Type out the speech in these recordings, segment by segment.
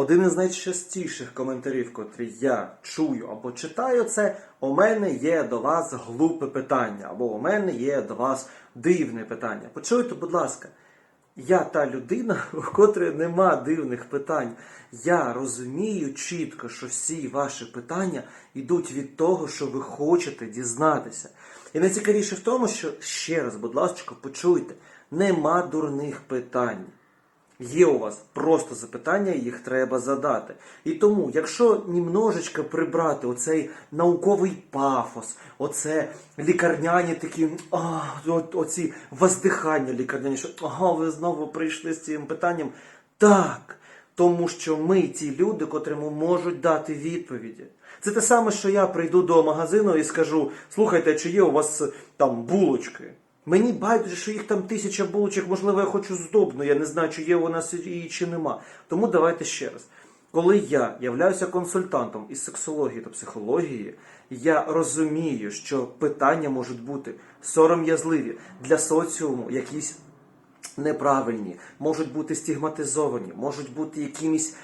Один із найчастіших коментарів, котрі я чую або читаю, це у мене є до вас глупе питання, або у мене є до вас дивне питання. Почуйте, будь ласка, я та людина, у котрої нема дивних питань. Я розумію чітко, що всі ваші питання йдуть від того, що ви хочете дізнатися. І найцікавіше в тому, що ще раз, будь ласка, почуйте, нема дурних питань. Є у вас просто запитання, їх треба задати. І тому, якщо німножечко прибрати оцей науковий пафос, оце лікарняні такі, а, оці воздихання лікарняні, що ага, ви знову прийшли з цим питанням. Так, тому що ми ті люди, котрому можуть дати відповіді. Це те саме, що я прийду до магазину і скажу: слухайте, чи є у вас там булочки? Мені байдуже, що їх там тисяча булочок, можливо, я хочу здобну, я не знаю, чи є у нас її чи нема. Тому давайте ще раз. Коли я являюся консультантом із сексології та психології, я розумію, що питання можуть бути сором'язливі для соціуму, якісь неправильні, можуть бути стигматизовані, можуть бути якимись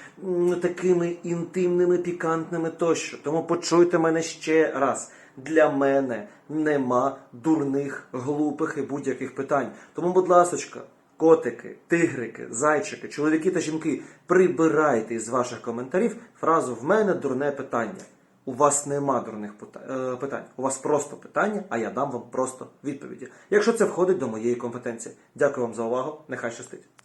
такими інтимними, пікантними тощо. Тому почуйте мене ще раз. Для мене нема дурних, глупих і будь-яких питань. Тому, будь ласочка, котики, тигрики, зайчики, чоловіки та жінки, прибирайте із ваших коментарів фразу в мене дурне питання. У вас нема дурних е, питань. У вас просто питання, а я дам вам просто відповіді. Якщо це входить до моєї компетенції. Дякую вам за увагу. Нехай щастить.